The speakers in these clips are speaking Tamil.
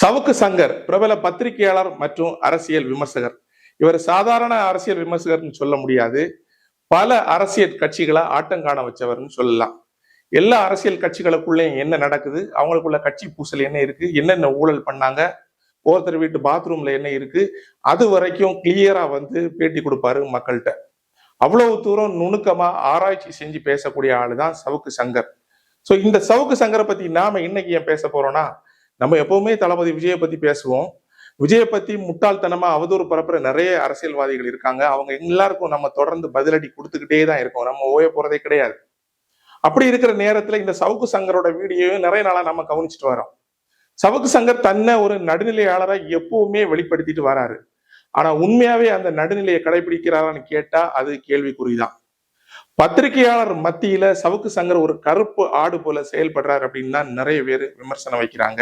சவுக்கு சங்கர் பிரபல பத்திரிகையாளர் மற்றும் அரசியல் விமர்சகர். இவர் சாதாரண அரசியல் விமர்சகர்னு சொல்ல முடியாது. பல அரசியல் கட்சிகளை ஆட்டம் காண வச்சவர்னு சொல்லலாம். எல்லா அரசியல் கட்சிகளுக்குள்ளேயும் என்ன நடக்குது? அவங்களுக்குள்ள கட்சி பூசல் என்ன இருக்கு? என்னென்ன ஊழல் பண்ணாங்க? ஒருத்தர் வீட்டு பாத்ரூம்ல என்ன இருக்கு? அது வரைக்கும் கிளியரா வந்து பேட்டி கொடுப்பாரு மக்கள்கிட்ட. அவ்வளவு தூரம் நுணுக்கமா ஆராய்ச்சி செஞ்சு பேசக்கூடிய ஆளு தான் சவுக்கு சங்கர். ஸோ இந்த சவுக்கு சங்கரை பத்தி நாம இன்னைக்கு ஏன் பேச போறோம்னா நம்ம எப்பவுமே தளபதி விஜயை பத்தி பேசுவோம். விஜயை பத்தி முட்டாள்தனமா அவதூறு பரப்புற நிறைய அரசியல்வாதிகள் இருக்காங்க. அவங்க எல்லாருக்கும் நம்ம தொடர்ந்து பதிலடி கொடுத்துக்கிட்டே தான் இருக்கோம். நம்ம ஓய போறதே கிடையாது. அப்படி இருக்கிற நேரத்துல இந்த சவுக்கு சங்கரோட வீடியோவும் நிறைய நாளா நம்ம கவனிச்சுட்டு வரோம். சவுக்கு சங்கர் தன்னை ஒரு நடுநிலையாளரா எப்பவுமே வெளிப்படுத்திட்டு வராரு. ஆனா உண்மையாவே அந்த நடுநிலையை கடைபிடிக்கிறாரான்னு கேட்டா அது கேள்விக்குறிதான். பத்திரிகையாளர் மத்தியில சவுக்கு சங்கர் ஒரு கருப்பு ஆடு போல செயல்படுறாரு அப்படின்னு தான் நிறைய பேர் விமர்சனம் வைக்கிறாங்க.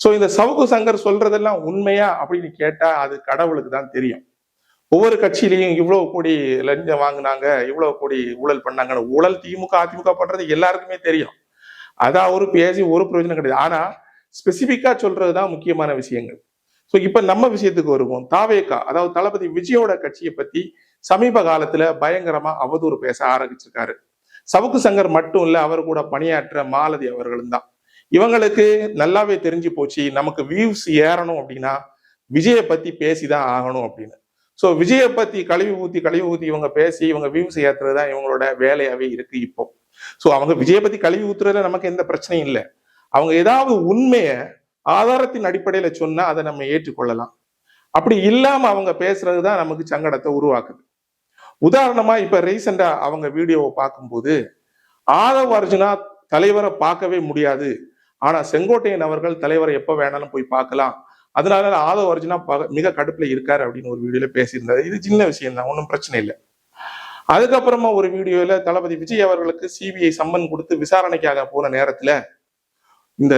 சோ இந்த சவுக்கு சங்கர் சொல்றதெல்லாம் உண்மையா அப்படின்னு கேட்டா அது கடவுளுக்கு தான் தெரியும். ஒவ்வொரு கட்சியிலையும் இவ்வளவு கோடி லஞ்சம் வாங்கினாங்க இவ்வளவு கோடி ஊழல் பண்ணாங்கன்னு ஊழல் திமுக அதிமுக பண்றது எல்லாருக்குமே தெரியும். அதான் ஒரு பேசி ஒரு பிரயோஜனம் கிடையாது. ஆனா ஸ்பெசிபிக்கா சொல்றதுதான் முக்கியமான விஷயங்கள். ஸோ இப்ப நம்ம விஷயத்துக்கு வருவோம். தாவேக்கா அதாவது தளபதி விஜயோட கட்சியை பத்தி சமீப காலத்துல பயங்கரமா அவதூறு பேச ஆரம்பிச்சிருக்காரு. சவுக்கு சங்கர் மட்டும் இல்ல அவர் கூட பணியாற்ற மாலதி அவர்களும் தான். இவங்களுக்கு நல்லாவே தெரிஞ்சு போச்சு நமக்கு வியூஸ் ஏறணும் அப்படின்னா விஜயை பத்தி பேசிதான் ஆகணும் அப்படின்னு. ஸோ விஜயை பத்தி கழிவு ஊத்தி கழிவு ஊத்தி இவங்க பேசி இவங்க வியூஸ் ஏத்துறது தான் இவங்களோட வேலையாவே இருக்கு இப்போ. ஸோ அவங்க விஜயை பத்தி கழிவு ஊத்துறதுல நமக்கு எந்த பிரச்சனையும் இல்லை. அவங்க ஏதாவது உண்மையை ஆதாரத்தின் அடிப்படையில சொன்னா அதை நம்ம ஏற்றுக்கொள்ளலாம். அப்படி இல்லாம அவங்க பேசுறது தான் நமக்கு சங்கடத்தை உருவாக்குது. உதாரணமா இப்ப ரீசெண்டா அவங்க வீடியோவை பார்க்கும்போது ஆதவ அர்ஜுனா தலைவரை பார்க்கவே முடியாது. ஆனா செங்கோட்டையன் அவர்கள் தலைவரை எப்ப வேணாலும் போய் பார்க்கலாம். அதனால ஆதவ அர்ஜுனா பக- மிக கடுப்புல இருக்காரு அப்படின்னு ஒரு வீடியோல பேசியிருந்தாரு. இது சின்ன விஷயம் தான் ஒன்றும் பிரச்சனை இல்லை. அதுக்கப்புறமா ஒரு வீடியோல தளபதி விஜய் அவர்களுக்கு சிபிஐ சம்மன் கொடுத்து விசாரணைக்காக போன நேரத்துல இந்த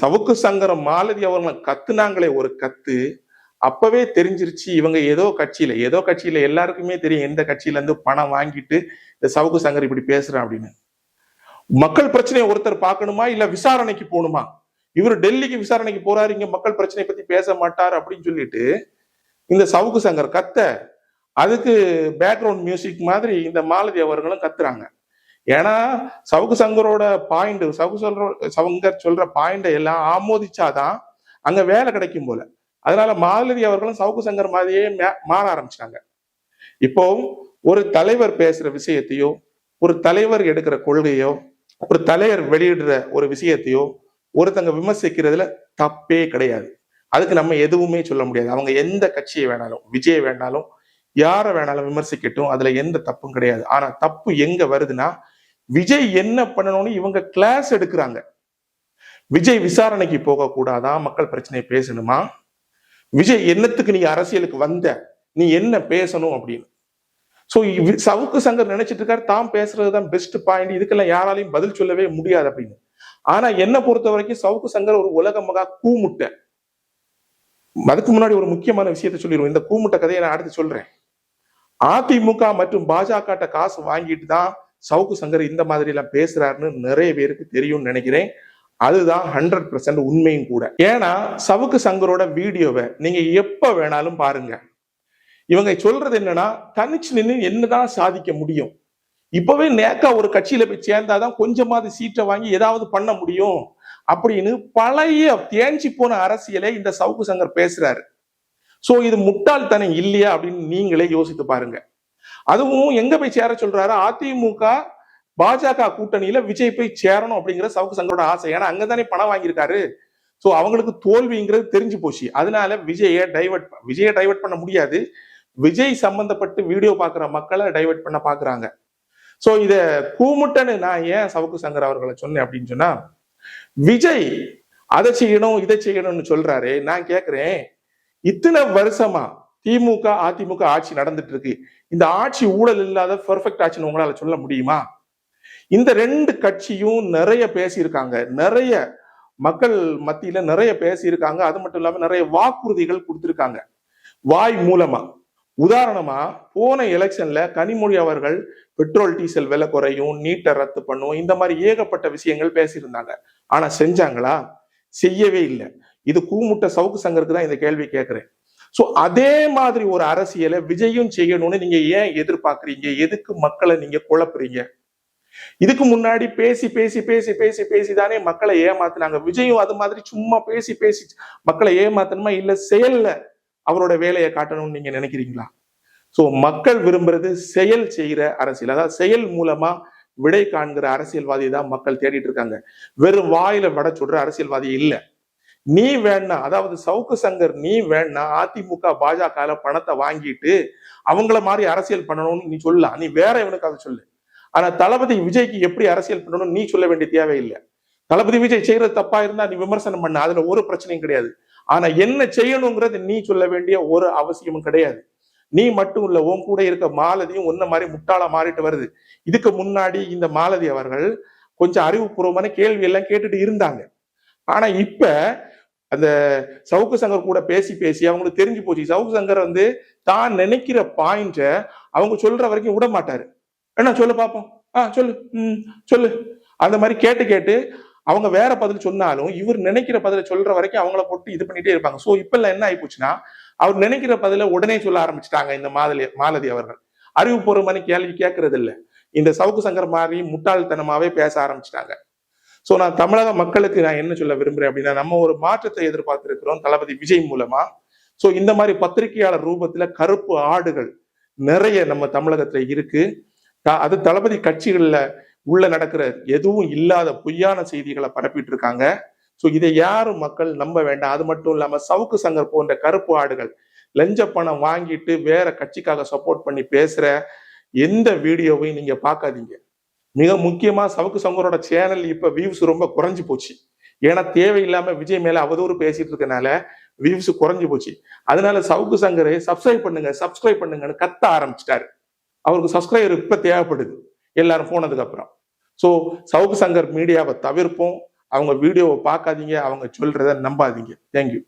சவுக்கு சங்கரம் மாலதி அவர்களை கத்துனாங்களே ஒரு கத்து அப்பவே தெரிஞ்சிருச்சு இவங்க ஏதோ கட்சியில ஏதோ கட்சியில எல்லாருக்குமே தெரியும் எந்த கட்சியில இருந்து பணம் வாங்கிட்டு இந்த சவுக்கு சங்கர் இப்படி பேசுறான் அப்படின்னு. மக்கள் பிரச்சனையை ஒருத்தர் பார்க்கணுமா இல்ல விசாரணைக்கு போகணுமா? இவர் டெல்லிக்கு விசாரணைக்கு போறாரு இங்க மக்கள் பிரச்சனை பத்தி பேச மாட்டார் அப்படின்னு சொல்லிட்டு இந்த சவுக்கு சங்கர் கத்த அதுக்கு பேக்ரவுண்ட் மியூசிக் மாதிரி இந்த மாலதி அவர்களும் கத்துறாங்க. ஏன்னா சவுக்கு சங்கரோட பாயிண்ட் சவுக்கு சொல்ற சங்கர் சொல்ற பாயிண்டை எல்லாம் ஆமோதிச்சாதான் அங்க வேலை கிடைக்கும் போல. அதனால மாலதி அவர்களும் சவுக்கு சங்கர் மாதிரியே மே- மாற ஆரம்பிச்சாங்க இப்போ ஒரு தலைவர் பேசுற விஷயத்தையோ ஒரு தலைவர் எடுக்கிற கொள்கையோ ஒரு தலைவர் வெளியிடுற ஒரு விஷயத்தையோ ஒருத்தங்க விமர்சிக்கிறதுல தப்பே கிடையாது. அதுக்கு நம்ம எதுவுமே சொல்ல முடியாது. அவங்க எந்த கட்சியை வேணாலும் விஜய் வேணாலும் யாரை வேணாலும் விமர்சிக்கட்டும் அதுல எந்த தப்பும் கிடையாது. ஆனா தப்பு எங்க வருதுன்னா விஜய் என்ன பண்ணணும்னு இவங்க கிளாஸ் எடுக்கிறாங்க. விஜய் விசாரணைக்கு போக மக்கள் பிரச்சனையை பேசணுமா? விஜய் என்னத்துக்கு நீ அரசியலுக்கு வந்த? நீ என்ன பேசணும் அப்படின்னு. ஸோ சவுக்கு சங்கர் நினைச்சிட்டு இருக்காரு தான் பேசுறதுதான் பெஸ்ட் பாயிண்ட் இதுக்கெல்லாம் யாராலையும் பதில் சொல்லவே முடியாது அப்படின்னு. ஆனா என்ன பொறுத்த வரைக்கும் சவுக்கு சங்கர் ஒரு உலக மகா கூமுட்டை. அதுக்கு முன்னாடி ஒரு முக்கியமான விஷயத்த சொல்லிடுவோம். இந்த கூமுட்டை கதையை நான் அடுத்து சொல்றேன். அதிமுக மற்றும் பாஜக காசு வாங்கிட்டு தான் சவுக்கு சங்கர் இந்த மாதிரி எல்லாம் பேசுறாருன்னு நிறைய பேருக்கு தெரியும்னு நினைக்கிறேன். அதுதான் ஹண்ட்ரட் பர்சன்ட் உண்மையும் கூட. ஏன்னா சவுக்கு சங்கரோட வீடியோவை நீங்க எப்ப வேணாலும் பாருங்க. இவங்க சொல்றது என்னன்னா தனிச்சு நின்று என்னதான் சாதிக்க முடியும்? இப்பவே நேக்கா ஒரு கட்சியில போய் சேர்ந்தாதான் கொஞ்சமாவது சீட்டை வாங்கி ஏதாவது பண்ண முடியும்? அப்படின்னு பழைய தேஞ்சி போன அரசியலை இந்த சவுக்கு சங்கர் பேசுறாரு. சோ இது முட்டாள்தனம் இல்லையா அப்படின்னு நீங்களே யோசித்து பாருங்க. அதுவும் எங்க போய் சேர சொல்றாரு? அதிமுக பாஜக கூட்டணியில விஜய் போய் சேரணும் அப்படிங்கிற சவுக்கு சங்கரோட ஆசை. ஏன்னா அங்கதானே பணம் வாங்கியிருக்காரு. சோ அவங்களுக்கு தோல்விங்கிறது தெரிஞ்சு போச்சு. அதனால விஜய டைவர்ட் விஜய டைவர்ட் பண்ண முடியாது. விஜய் சம்பந்தப்பட்டு வீடியோ பாக்குற மக்களை டைவெர்ட் பண்ண பாக்குறாங்க ஸோ இதை கூமுட்டன்னு நான் ஏன் சவுக்கு சங்கர் அவர்களை சொன்னேன் அப்படின்னு சொன்னா விஜய் அதை செய்யணும் இதை செய்யணும்னு சொல்றாரு நான் கேட்குறேன் இத்தனை வருஷமா திமுக அதிமுக ஆட்சி நடந்துட்டு இருக்கு. இந்த ஆட்சி ஊழல் இல்லாத பெர்ஃபெக்ட் ஆட்சின்னு உங்களால சொல்ல முடியுமா? இந்த ரெண்டு கட்சியும் நிறைய பேசியிருக்காங்க. நிறைய மக்கள் மத்தியில நிறைய பேசியிருக்காங்க. அது மட்டும் இல்லாம நிறைய வாக்குறுதிகள் கொடுத்திருக்காங்க. வாய் மூலமா. உதாரணமா போன எலெக்ஷன்ல கனிமொழி அவர்கள் பெட்ரோல் டீசல் விலை குறையும் நீட்டை ரத்து பண்ணும் இந்த மாதிரி ஏகப்பட்ட விஷயங்கள் பேசியிருந்தாங்க. ஆனா செஞ்சாங்களா? செய்யவே இல்லை. இது கூமுட்ட சவுக்கு சங்கருக்கு தான் இந்த கேள்வி கேட்கிறேன். சோ அதே மாதிரி ஒரு அரசியலை விஜயும் செய்யணும்னு நீங்க ஏன் எதிர்பார்க்குறீங்க? எதுக்கு மக்களை நீங்க குழப்புறீங்க? இதுக்கு முன்னாடி பேசி பேசி பேசி பேசி பேசி தானே மக்களை ஏமாத்தினாங்க. விஜயும் அது மாதிரி சும்மா பேசி பேசி மக்களை ஏமாத்தணுமா? இல்ல செயல்ல. அவரோட வேலையை காட்டணும்னு நீங்க நினைக்கிறீங்களா? சோ மக்கள் விரும்புறது செயல் செய்யற அரசியல். அதாவது செயல் மூலமா விடை காண்கிற அரசியல்வாதி தான் மக்கள் தேடிட்டு இருக்காங்க. வெறும் வாயில வட சொல்ற அரசியல்வாதி இல்ல. நீ வேணா அதாவது சவுக்கு சங்கர் நீ வேணா அதிமுக பாஜக பணத்தை வாங்கிட்டு அவங்கள மாதிரி அரசியல் பண்ணணும்னு நீ சொல்லலாம் நீ வேற இவனுக்கு அதை சொல்லு. ஆனா தளபதி விஜய்க்கு எப்படி அரசியல் பண்ணணும்னு நீ சொல்ல வேண்டிய தேவையில்லை. தளபதி விஜய் செய்யறது தப்பா இருந்தா நீ விமர்சனம் பண்ண. அதுல ஒரு பிரச்சனையும் கிடையாது. ஆனா என்ன செய்யணுங்கிறது நீ சொல்ல வேண்டிய ஒரு அவசியமும் கிடையாது. நீ மட்டும் இல்ல உன் கூட இருக்க மாலதியும் உன்ன மாதிரி முட்டாளா மாறிட்டு வருது. இதுக்கு முன்னாடி இந்த மாலதி அவர்கள் கொஞ்சம் அறிவுபூர்வமான கேள்வி எல்லாம் கேட்டுட்டு இருந்தாங்க. ஆனா இப்ப அந்த சவுக்கு சங்கர் கூட பேசி பேசி அவங்களுக்கு தெரிஞ்சு போச்சு. சவுக்கு சங்கர் வந்து தான் நினைக்கிற பாயிண்ட அவங்க சொல்ற வரைக்கும் விட மாட்டாரு என்ன சொல்லு பாப்போம். ஆ சொல்லு. ம் சொல்லு. அந்த மாதிரி கேட்டு கேட்டு அவங்க வேற பதில் சொன்னாலும் இவர் நினைக்கிற பதில சொல்ற வரைக்கும் அவங்கள போட்டு இது பண்ணிட்டே இருப்பாங்க. சோ இப்ப எல்லாம் என்ன ஆகி போச்சுன்னா அவர் நினைக்கிற பதில உடனே சொல்ல ஆரம்பிச்சிட்டாங்க இந்த மாதலி மாலதி அவர்கள். அறிவுபூர்வமான கேள்வி கேட்கறது இல்ல இந்த சவுக்கு சங்கர் மாதிரி முட்டாள்தனமாவே பேச ஆரம்பிச்சிட்டாங்க. சோ நான் தமிழக மக்களுக்கு நான் என்ன சொல்ல விரும்புறேன் அப்படின்னா நம்ம ஒரு மாற்றத்தை எதிர்பார்த்திருக்கிறோம் தளபதி விஜய் மூலமா. சோ இந்த மாதிரி பத்திரிகையாளர் ரூபத்துல கருப்பு ஆடுகள் நிறைய நம்ம தமிழகத்துல இருக்கு. அது தளபதி கட்சிகள்ல உள்ள நடக்கிற எதுவும் இல்லாத பொய்யான செய்திகளை பரப்பிட்டு இருக்காங்க ஸோ இதை யாரும் மக்கள் நம்ப வேண்டாம். அது மட்டும் இல்லாம சவுக்கு சங்கர் போன்ற கருப்பு ஆடுகள் லஞ்ச பணம் வாங்கிட்டு வேற கட்சிக்காக சப்போர்ட் பண்ணி பேசுற எந்த வீடியோவையும் நீங்க பார்க்காதீங்க. மிக முக்கியமா சவுக்கு சங்கரோட சேனல் இப்ப வியூஸ் ரொம்ப குறைஞ்சு போச்சு. ஏன்னா தேவையில்லாம விஜய் மேல அவதூறு பேசிட்டு இருக்கனால வியூஸ் குறைஞ்சு போச்சு. அதனால சவுக்கு சங்கரை சப்ஸ்கிரைப் பண்ணுங்க சப்ஸ்கிரைப் பண்ணுங்கன்னு கத்த ஆரம்பிச்சிட்டாரு. அவருக்கு சப்ஸ்கிரைபர் இப்ப தேவைப்படுது. எல்லாரும் போனதுக்கு அப்புறம். ஸோ சவுக்கு சங்கர் மீடியாவை தவிர்ப்போம். அவங்க வீடியோவை பார்க்காதீங்க அவங்க சொல்றத நம்பாதீங்க. தேங்க்யூ